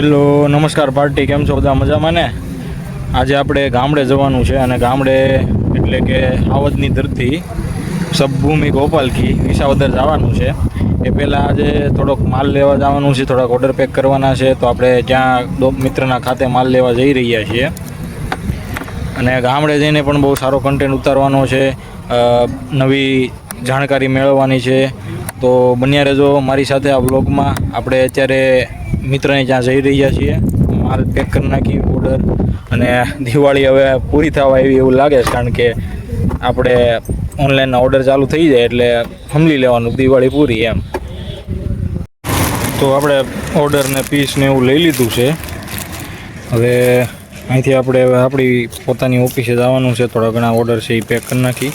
Hello, નમસ્કાર party, કેમ છો બધા? મજામાં ને? આજે આપણે ગામડે જવાનું છે અને ગામડે એટલે કે આવદની ધરતી, સબભૂમિ ગોપાલકી, વિસાવદર જવાનું છે. એ પહેલાં આજે થોડોક માલ લેવા જવાનું છે, થોડાક ઓર્ડર પેક કરવાના છે, તો આપણે ત્યાં મિત્રના ખાતે માલ લેવા જઈ રહ્યા છીએ. અને ગામડે જઈને પણ બહુ સારો કન્ટેન્ટ ઉતારવાનો છે. નવી જાણકારી મેળવવાની છે. તો બન્યા રહેજો મારી સાથે આ બ્લોગમાં આપણે અત્યારે મિત્રને ત્યાં જઈ રહ્યા છીએ. માલ પેક કરી નાખી ઓર્ડર અને દિવાળી હવે પૂરી થવા આવી એવું લાગે છે, કારણ કે આપણે ઓનલાઈનના ઓર્ડર ચાલુ થઈ જાય એટલે સમજી લેવાનું, દિવાળી પૂરી એમ. તો આપણે ઓર્ડરને પીસને એવું લઈ લીધું છે. હવે અહીંથી આપણે, આપણી પોતાની ઓફિસે જવાનું છે, થોડા ઘણા ઓર્ડર છે એ પેક કરી નાખી.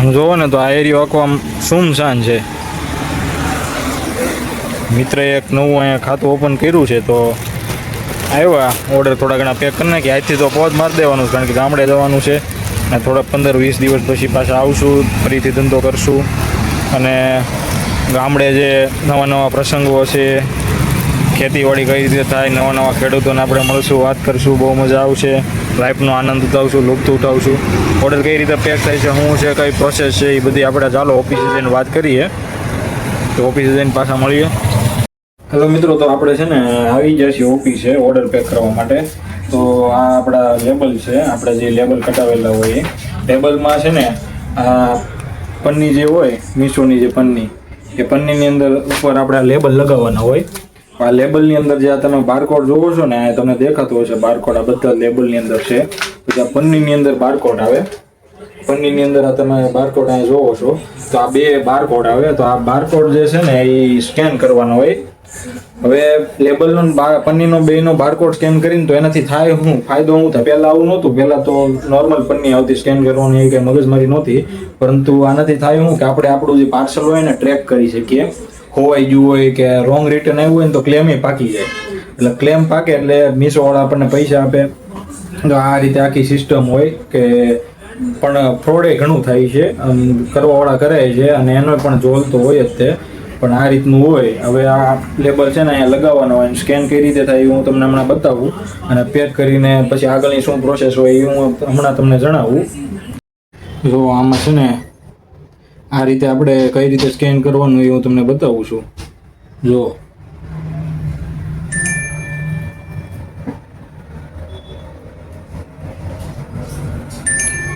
આમ જોવો ને તો આ એરિયો આખો આમ સુમસાન છે. મિત્રએ એક નવું અહીંયા ખાતું ઓપન કર્યું છે તો આવ્યા ઓર્ડર થોડા ઘણા પેક કરી નાખી. આજથી તો પહોંચ મારી દેવાનું છે, કારણ કે ગામડે જવાનું છે. અને થોડા પંદર વીસ દિવસ પછી પાછા આવશું, ફરીથી ધંધો કરશું. અને ગામડે જે નવા નવા પ્રસંગો હશે ખેતીવાડી કઈ રીતે થાય, નવા નવા ખેડૂતોને આપણે મળશું, વાત કરશું, બહુ મજા આવશે. લાઈફનો આનંદ ઉઠાવશું, લુપ્ત ઉઠાવશું. ઓર્ડર કઈ રીતે પેક થાય છે, શું છે, કઈ પ્રોસેસ છે, એ બધી આપણે ચાલો ઓફિસે જઈને વાત કરીએ. તો ઓફિસે જઈને પાછા મળીએ. હેલો મિત્રો, તો આપણે છે ને આવી ગયા છીએ ઓફિસે ઓર્ડર પેક કરવા માટે. તો આ આપણા લેબલ છે, આપણે જે લેબલ કટાવેલા હોય એ. લેબલમાં છે ને આ પન્ની જે હોય મીશોની જે પન્ની, એ પન્નીની અંદર ઉપર આપણે લેબલ લગાવવાના હોય. આ લેબલની અંદર જે તમે બારકોડ જોવો છો ને, આ તમને દેખાતો હશે બારકોડ આ બધા લેબલની અંદર છે. પછી આ પન્નીની અંદર બારકોડ આવે. પન્નીની અંદર આ તમે બારકોડ અહીંયા જોવો છો. તો આ બે બારકોડ આવે. તો આ બારકોડ જે છે ને, એ સ્કેન કરવાનો હોય. હવે લેબલનો પન્નીનો બેનો બારકોડ સ્કેન કરીને તો એનાથી થાય હું? ફાયદો હું થાય? પહેલાં આવું નહોતું. પહેલાં તો નોર્મલ પન્ની આવતી સ્કેન કરવાની કંઈ મગજમારી નહોતી. પરંતુ આનાથી થાય શું કે આપણે આપણું જે પાર્સલ હોય ને ટ્રેક કરી શકીએ. ખોવાઈ ગયું હોય કે રોંગ રિટર્ન આવ્યું હોય ને તો ક્લેમ એ પાકી જાય. એટલે ક્લેમ પાકે એટલે મીશોવાળા આપણને પૈસા આપે. તો આ રીતે આખી સિસ્ટમ હોય કે પણ ફ્રોડે ઘણું થાય છે કરવાવાળા કરે છે અને એનો પણ જોલ તો હોય જ તે. પણ આ રીતનું હોય. હવે આ લેબલ છે ને અહીંયા લગાવવાનો હોય સ્કેન કઈ રીતે થાય એ હું તમને હમણાં બતાવું. અને પેક કરીને પછી આગળની શું પ્રોસેસ હોય એ હું હમણાં તમને જણાવું. જો આમાં છે ને આ રીતે આપણે કઈ રીતે સ્કેન કરવાનું એ હું તમને બતાવું છું. જો.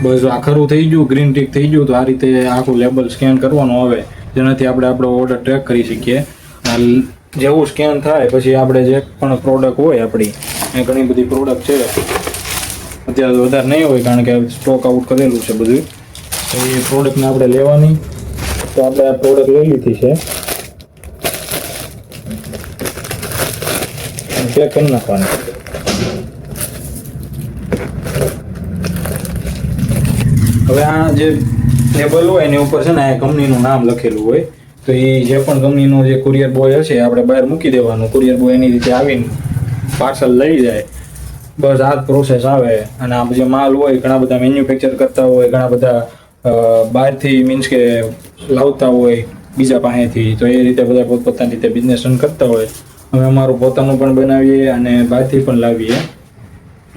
બસ આ ખરું થઈ ગયું ગ્રીન ટીક થઈ ગયું, તો આ રીતે આખું લેબલ સ્કેન કરવાનું આવે જેનાથી આપણે આપણો ઓર્ડર ટ્રેક કરી શકીએ. જેવું સ્કેન થાય, પછી આપણે જે પણ પ્રોડક્ટ હોય આપણી, એ ઘણી બધી પ્રોડક્ટ છે. અત્યારે વધારે નહીં હોય, કારણ કે સ્ટોક આઉટ કરેલું છે બધું. એ પ્રોડક્ટને આપણે લેવાની. તો આપણે આ પ્રોડક્ટ લઈ લીધી છે. પેક કરી નાખવાની. હવે આ જે લેબલ હોય એની ઉપર છે ને આ કંપનીનું નામ લખેલું હોય. તો એ જે પણ કંપનીનો જે કુરિયર બોય હશે આપણે બહાર મૂકી દેવાનું. કુરિયર બોય એની રીતે આવીને પાર્સલ લઈ જાય. બસ આ જ પ્રોસેસ આવે. અને આ જે માલ હોય ઘણા બધા મેન્યુફેક્ચર કરતા હોય, ઘણા બધા બહારથી મીન્સ કે લાવતા હોય, બીજા પાસેથી, તો એ રીતે બધા પોતપોતાની રીતે બિઝનેસ રન કરતા હોય. અમે અમારું પોતાનું પણ બનાવીએ અને બહારથી પણ લાવીએ.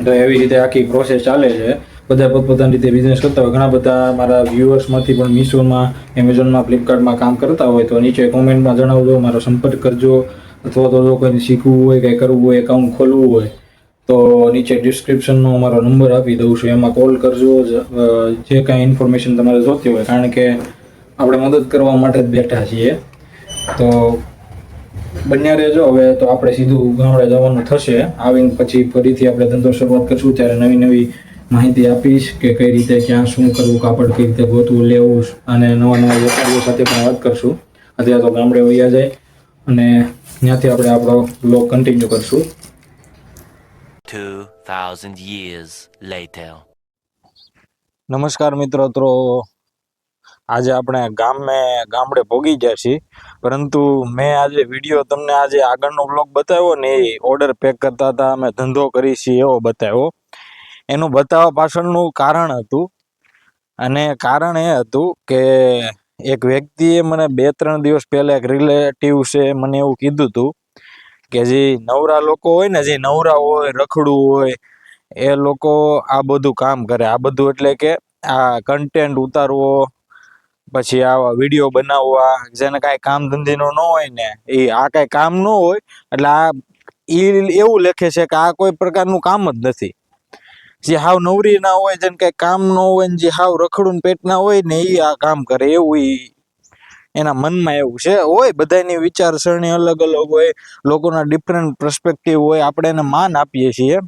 તો એવી રીતે આખી પ્રોસેસ ચાલે છે. બધા પોતપોતાની રીતે બિઝનેસ કરતા હોય. ઘણા બધા મારા વ્યુઅર્સમાંથી પણ મીશોમાં એમેઝોનમાં ફ્લિપકાર્ટમાં કામ કરતા હોય. તો નીચે કોમેન્ટમાં જણાવજો, મારો સંપર્ક કરજો. અથવા તો જો કોઈને શીખવું હોય, કંઈ કરવું હોય એકાઉન્ટ ખોલવું હોય તો નીચે ડિસ્ક્રિપ્શનનો અમારો નંબર આપી દઉં છું. એમાં કોલ કરજો જ- કાંઈ ઇન્ફોર્મેશન તમારે જોતી હોય. કારણ કે આપણે મદદ કરવા માટે જ બેઠા છીએ. તો બન્યા રહેજો. હવે તો આપણે સીધું ગામડે જવાનું થશે. આવીને પછી ફરીથી આપણે ધંધો શરૂઆત કરશું. ત્યારે નવી નવી માહિતી આપીશ કે કઈ રીતે, ક્યાં, શું કરવું, કાપડ કઈ રીતે ગોતવું, લેવું અને નવા નવા વેપારીઓ સાથે પણ વાત કરશું. અત્યારે તો ગામડે વૈયા જાય. અને ત્યાંથી આપણે આપણો બ્લોગ કન્ટિન્યુ કરશું. 2,000 years later. નમસ્કાર મિત્રો તો આજે આપણે ગામે ગામડે ભોગી ગયા છીએ. પરંતુ મેં આજે વીડિયો તમને આજે આગળનો બ્લોગ બતાવ્યો ને એ ઓર્ડર પેક કરતા હતા અમે ધંધો કરી છીએ એવો બતાવ્યો. એનું બતાવવા પાછળનું કારણ હતું. અને કારણ એ હતું કે એક વ્યક્તિએ મને બે ત્રણ દિવસ પહેલાં એક રિલેટિવ છે મને એવું કીધું હતું કે જે નવરા લોકો હોય ને, જે નવરા હોય, રખડું હોય, એ લોકો આ બધું કામ કરે. આ બધું એટલે કે આ કન્ટેન્ટ ઉતારવો, પછી આવા વીડિયો બનાવવા, જેને કાંઈ કામ ધંધીનો ન હોય ને, એ આ કાંઈ કામ ન હોય, એટલે આ એ એવું લખે છે કે આ કોઈ પ્રકારનું કામ જ નથી. જે હાવ નવરી ના હોય, જેને કાંઈ કામ ન હોય ને, જે હાવ રખડું પેટના હોય ને એ આ કામ કરે. એવું એના મનમાં એવું છે. હોય બધાની વિચારસરણી અલગ અલગ હોય, લોકોના ડિફરન્ટ પર્સપેક્ટિવ હોય, આપણે એને માન આપીએ છીએ.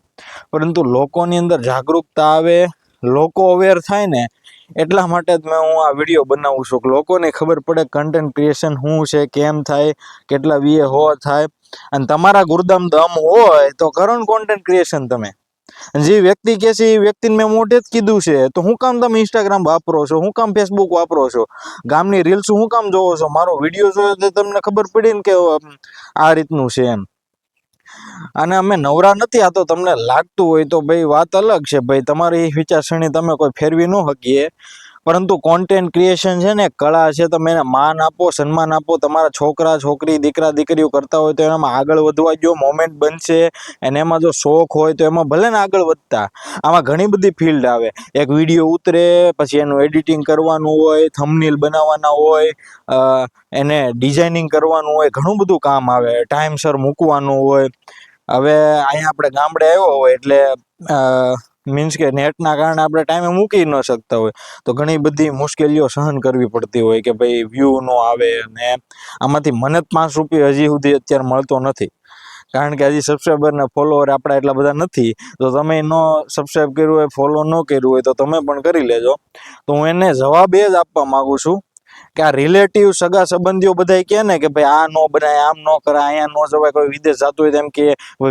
પરંતુ લોકોની અંદર જાગૃતતા આવે, લોકો અવેર થાય ને, એટલા માટે જ મેં હું આ વીડિયો બનાવું છું. લોકોને ખબર પડે કન્ટેન્ટ ક્રિએશન શું છે, કેમ થાય, કેટલા વીએ હો થાય. અને તમારા ગુરદામ દમ હોય તો કરો કોન્ટેન્ટ ક્રિએશન તમે. જે વ્યક્તિ કે છે, એ વ્યક્તિને મેં મોઢે જ કીધું છે, તો હું કામ તમે ઇન્સ્ટાગ્રામ વાપરો છો? હું કામ ફેસબુક વાપરો છો? ગામની રીલ્સ હું કામ જોવો છો? મારો વીડિયો જોયો તો તમને ખબર પડી ને કે આ રીતનું છે એમ. અને અમે નવરા નથી, આ તો તમને લાગતું હોય તો ભાઈ વાત અલગ છે. ભાઈ તમારી વિચારસરણી તમે કોઈ ફેરવી ન શકીએ. પરંતુ કોન્ટેન્ટ ક્રિએશન છે ને, કળા છે, તમે એને માન આપો, સન્માન આપો, તમારા છોકરા, છોકરી, દીકરા, દીકરીઓ કરતા હોય તો એનામાં આગળ વધવા જો મોમેન્ટ બનશે અને એમાં જો શોખ હોય તો એમાં ભલે ને આગળ વધતા, આમાં ઘણી બધી ફિલ્ડ આવે. એક વીડિયો ઉતરે, પછી એનું એડિટિંગ કરવાનું હોય થમનીલ બનાવવાના હોય એને ડિઝાઇનિંગ કરવાનું હોય, ઘણું બધું કામ આવે. ટાઈમસર મૂકવાનું હોય. હવે અહીંયા આપણે ગામડે આવ્યો હોય એટલે મીન્સ કે નેટના કારણે આપણે ટાઈમે મૂકી ન શકતા હોય. તો ઘણી બધી મુશ્કેલીઓ સહન કરવી પડતી હોય કે ભાઈ વ્યૂ ન આવે અને આમાંથી મને પાંચ રૂપિયા હજી સુધી અત્યારે મળતો નથી. કારણ કે હજી સબસ્ક્રાઈબર ને ફોલોવર આપણા એટલા બધા નથી. તો તમે નો સબસ્ક્રાઈબ કર્યું હોય ફોલો ન કર્યું હોય તો તમે પણ કરી લેજો. તો હું એને જવાબ એ જ આપવા માગું છું કે આ રિલેટિવ સગા સંબંધીઓ બધા કહે ને કે ભાઈ આ ન બનાય, આમ નો કરાય, અહીંયા નો જવાય, કોઈ વિદેશ જતું હોય તેમ કે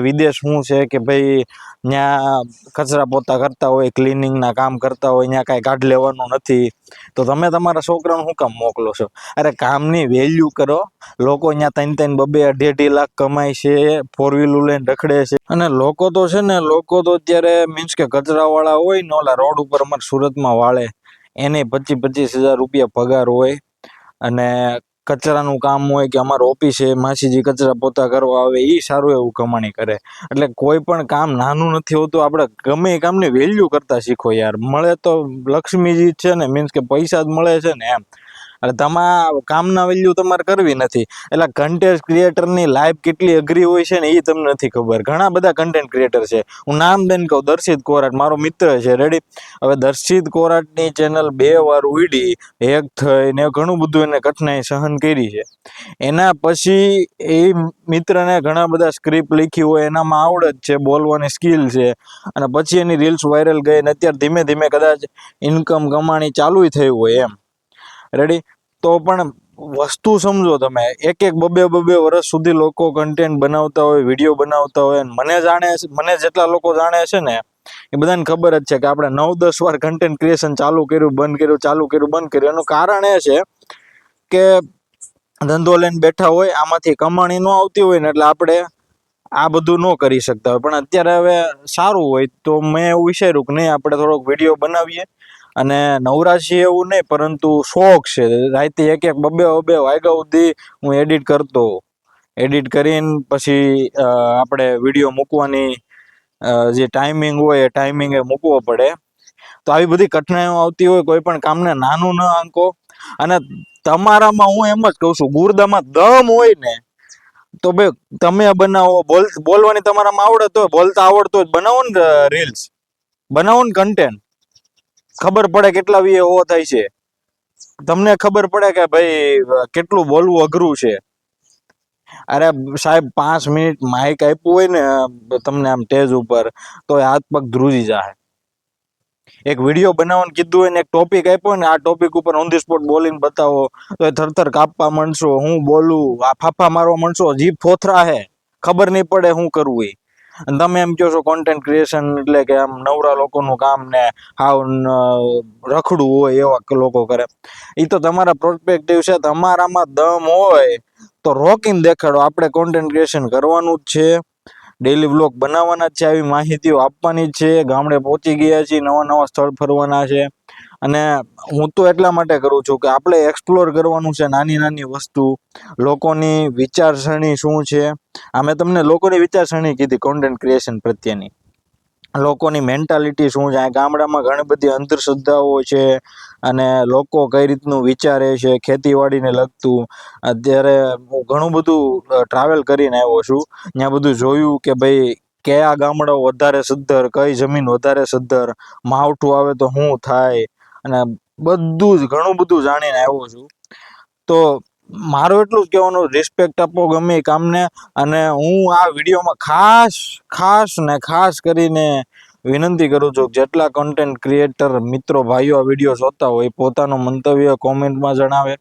વિદેશ શું છે? કે ભાઈ ત્યાં કચરા પોતા કરતા હોય ક્લિનિંગના કામ કરતા હોય ત્યાં કાંઈ કાઢ લેવાનું નથી. તો તમે તમારા છોકરાને શું કામ મોકલો છો? અરે કામની વેલ્યુ કરો. લોકો અહીંયા ત્રણ ત્રણ બબે અઢી અઢી લાખ કમાય છે ફોર વ્હીલું લઈને રખડે છે. અને લોકો તો છે ને, લોકો તો અત્યારે મીન્સ કે કચરાવાળા હોય ને ઓલા રોડ ઉપર અમારે સુરતમાં વાળે. એને પચીસ પચીસ હજાર રૂપિયા પગાર હોય. અને કચરાનું કામ હોય કે અમારો છે, માસીજી કચરા પોતા કરવા આવે એ સારું એવું કમાણી કરે. એટલે કોઈ પણ કામ નાનું નથી હોતું, આપણે ગમે એ કામની વેલ્યુ કરતા શીખો યાર. મળે તો લક્ષ્મીજી છે ને મીન્સ કે પૈસા જ મળે છે ને એમ. એટલે તમારા કામના વેલ્યુ તમારે કરવી નથી. એટલે કન્ટેન્ટ ક્રિએટરની લાઈફ કેટલી અઘરી હોય છે ને એ તમને નથી ખબર. ઘણા બધા કન્ટેન્ટ ક્રિએટર છે. હું નામ દઈને કહું, દર્શિત કોરાટ, મારો મિત્ર છે. રેડી હવે દર્શિત કોરાટની ચેનલ બે વાર ઉડી હેક થઈ ને ઘણું બધું એને કઠિનાઈ સહન કરી છે. એના પછી એ મિત્રને ઘણા બધા સ્ક્રિપ્ટ લખી હોય, એનામાં આવડત છે, બોલવાની સ્કિલ છે. અને પછી એની રીલ્સ વાયરલ ગઈ ને અત્યારે ધીમે ધીમે કદાચ ઇન્કમ કમાણી ચાલુય થઈ હોય એમ. રેડી તો પણ વસ્તુ સમજો તમે. એક એક બબે બબે વર્ષ સુધી લોકો કન્ટેન્ટ બનાવતા હોય વીડિયો બનાવતા હોય મને જાણે મને જેટલા લોકો જાણે છે ને, એ બધાને ખબર જ છે કે આપણે નવ દસ વાર કન્ટેન્ટ ક્રિએશન ચાલુ કર્યું, બંધ કર્યું, ચાલુ કર્યું, બંધ કર્યું. એનું કારણ એ છે કે ધંધો લઈને બેઠા હોય, આમાંથી કમાણી ન આવતી હોય ને એટલે આપણે આ બધું ન કરી શકતા હોય. પણ અત્યારે હવે સારું હોય તો મેં એવું વિચાર્યું કે નહીં, આપણે થોડોક વીડિયો બનાવીએ. અને નવરાશી એવું નહીં, પરંતુ શોખ છે. રાતે એક એક બબે બબે વાગ્યા સુધી હું એડિટ કરતો. એડિટ કરીને પછી આપણે વીડિયો મૂકવાની જે ટાઈમિંગ હોય એ ટાઈમિંગે મૂકવો પડે. તો આવી બધી કઠિનાઈઓ આવતી હોય, કોઈ પણ કામને નાનું ન આંકો. અને તમારામાં હું એમ જ કહું છું, ગુર્દામાં દમ હોય ને, તો બે તમે બનાવો. બોલ, બોલવાની તમારામાં આવડત હોય, બોલતા આવડતો હોય, બનાવો ને રીલ્સ બનાવો ને કન્ટેન્ટ ખબર પડે કેટલા વીએ હો થાય છે. તમને ખબર પડે કે ભાઈ, કેટલું બોલવું અઘરું છે. અરે સાહેબ, પાંચ મિનિટ માઇક આપ્યું હોય ને, તમને આમ સ્ટેજ ઉપર, તો હાથ પગ ધ્રુજી જાય એક વીડિયો બનાવવાનું કીધું હોય ને, એક ટોપિક આપ્યો ને, આ ટોપિક ઉપર ઓન ધી સ્પોટ બોલીને બતાવો, તો એ થરથર કાપવા માંડશો, હું બોલું, આ ફાફા મારવા માંડશો, જીભ ફોથરા હે. ખબર નહીં પડે શું કરવું એ. અને તમે એમ કહો છો કોન્ટેન્ટ ક્રિએશન એટલે કે આમ નવરા લોકોનું કામ ને હાવ ન- રખડું હોય એવા લોકો કરે. એ તો તમારા પ્રોસ્પેક્ટિવ છે, તમારામાં દમ હોય તો રોકીને દેખાડો. આપણે કોન્ટેન્ટ ક્રિએશન કરવાનું જ છે ડેલી વ્લોગ બનાવવાના જ છે, આવી માહિતીઓ આપવાની જ છે. ગામડે પહોંચી ગયા છીએ નવા નવા સ્થળ ફરવાના છે. અને હું તો એટલા માટે કરું છું કે આપણે એક્સપ્લોર કરવાનું છે નાની નાની વસ્તુ, લોકોની વિચારસરણી શું છે? આ મેં તમને લોકોની વિચારસરણી કીધી કોન્ટેન્ટ ક્રિએશન પ્રત્યેની. લોકોની મેન્ટાલિટી શું છે? ગામડામાં ઘણી બધી અંધશ્રદ્ધાઓ છે અને લોકો કઈ રીતનું વિચારે છે, ખેતીવાડીને લગતું. અત્યારે હું ઘણું બધું ટ્રાવેલ કરીને આવ્યો છું. ત્યાં બધું જોયું કે ભાઈ કયા ગામડાઓ વધારે સદ્ધર, કઈ જમીન વધારે સદ્ધર, માવઠું આવે તો શું થાય? અને બધું જ, ઘણું બધું જાણીને આવ્યો છું. તો મારું એટલું જ કહેવાનું રિસ્પેક્ટ આપો ગમે એ કામને અને હું આ વિડીયોમાં ખાસ ખાસ ને ખાસ કરીને વિનંતી કરું છું જેટલા કન્ટેન્ટ ક્રિએટર મિત્રો, ભાઈઓ આ વીડિયો જોતા હોય પોતાનું મંતવ્ય કોમેન્ટમાં જણાવે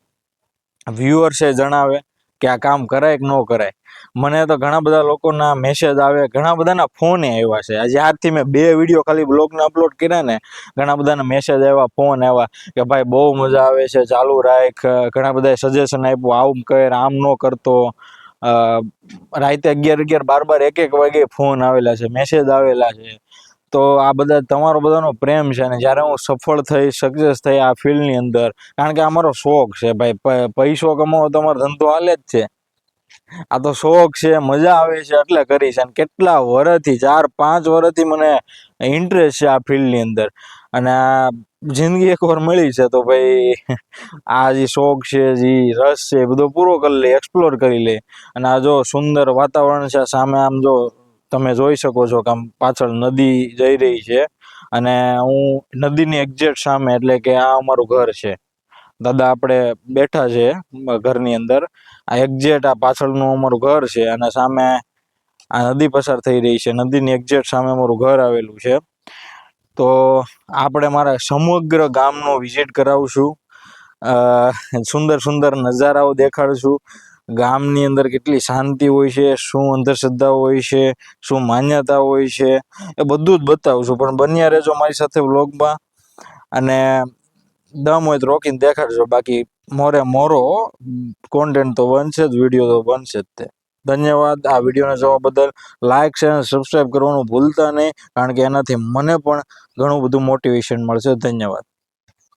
વ્યુઅર્સે જણાવે કે આ કામ કરાય કે ન કરાય. મને તો ઘણા બધા લોકોના મેસેજ આવે, ઘણા બધાના ફોને આવ્યા છે. આજથી મેં બે વીડિયો ખાલી બ્લોગને અપલોડ કર્યા ને, ઘણા બધાના મેસેજ આવ્યા ફોન આવ્યા કે ભાઈ બહુ મજા આવે છે, ચાલુ રાખ. ઘણા બધાએ સજેશન આપ્યું આમ કર, આમ ન કરતો. રાતે અગિયાર અગિયાર બાર બાર એક એક વાગે ફોન આવેલા છે મેસેજ આવેલા છે. તો આ બધા, તમારો બધાનો પ્રેમ છે અને જ્યારે હું સફળ થઈ સક્સેસ થઈ આ ફિલ્ડની અંદર, કારણ કે આ મારો શોખ છે ભાઈ પૈસો કમાવો તમારો ધંધો હાલે જ છે. આ તો શોખ છે, મજા આવે છે, એટલે કરી છે. અને કેટલા વર્ષથી ચાર, પાંચ વર્ષથી મને ઇન્ટરેસ્ટ છે આ ફિલ્ડની અંદર. અને આ જિંદગી એકવાર મળી છે તો ભાઈ, આ જે શોખ છે, જે રસ છે, એ બધો પૂરો કરી લે એક્સપ્લોર કરી લે. અને આ જો સુંદર વાતાવરણ છે સામે આમ જો તમે જોઈ શકો છો કે આમ પાછળ નદી જઈ રહી છે અને હું નદીની એક્ઝેક્ટ સામે એટલે કે આ અમારું ઘર છે. દાદા આપણે બેઠા છે ઘરની અંદર. આ એક્ઝેક્ટ આ પાછળનું અમારું ઘર છે અને સામે આ નદી પસાર થઈ રહી છે. નદીની એક્ઝેક્ટ સામે અમારું ઘર આવેલું છે. તો આપણે મારા સમગ્ર ગામનો વિઝિટ કરાવશું સુંદર સુંદર નજારાઓ દેખાડશું ગામની અંદર કેટલી શાંતિ હોય છે, શું અંધશ્રદ્ધા હોય છે, શું માન્યતા હોય છે, એ બધું જ બતાવશું પણ બન્યા રહેજો મારી સાથે વ્લોગમાં અને દમ હોય તો રોકીને દેખાડજો. બાકી મોરે મોરો કોન્ટેન્ટ તો બનશે જ વીડિયો તો બનશે જ તે. ધન્યવાદ આ વિડીયોને જોવા બદલ. લાઇક શેર સબસ્ક્રાઈબ કરવાનું ભૂલતા નહીં, કારણ કે એનાથી મને પણ ઘણું બધું મોટિવેશન મળશે. ધન્યવાદ.